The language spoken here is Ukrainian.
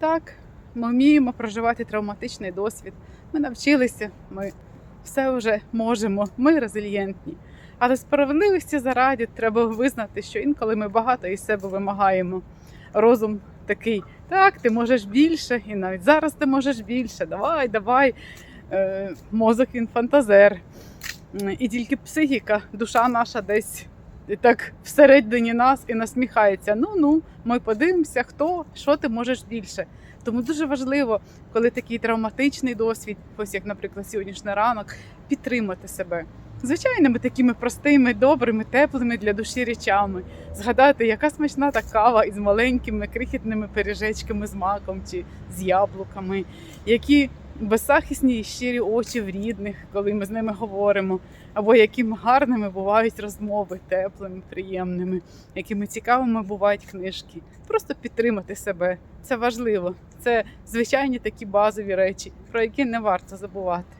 Так, ми вміємо проживати травматичний досвід. Ми навчилися, ми все вже можемо, ми резильєнтні. Але справедливості заради треба визнати, що інколи ми багато із себе вимагаємо. Розум такий, так, ти можеш більше, і навіть зараз ти можеш більше. Давай, давай. Е, мозок він фантазер. І тільки психіка, душа наша десь так всередині нас і насміхається. Ну ну, ми подивимося, хто що ти можеш більше. Тому дуже важливо, коли такий травматичний досвід, ось як, наприклад, сьогоднішній ранок, підтримати себе. Звичайними такими простими, добрими, теплими для душі речами. Згадати, яка смачна та кава із маленькими крихітними пиріжечками з маком чи з яблуками, які беззахисні і щирі очі в рідних, коли ми з ними говоримо, або якими гарними бувають розмови, теплими, приємними, якими цікавими бувають книжки. Просто підтримати себе. Це важливо. Це звичайні такі базові речі, про які не варто забувати.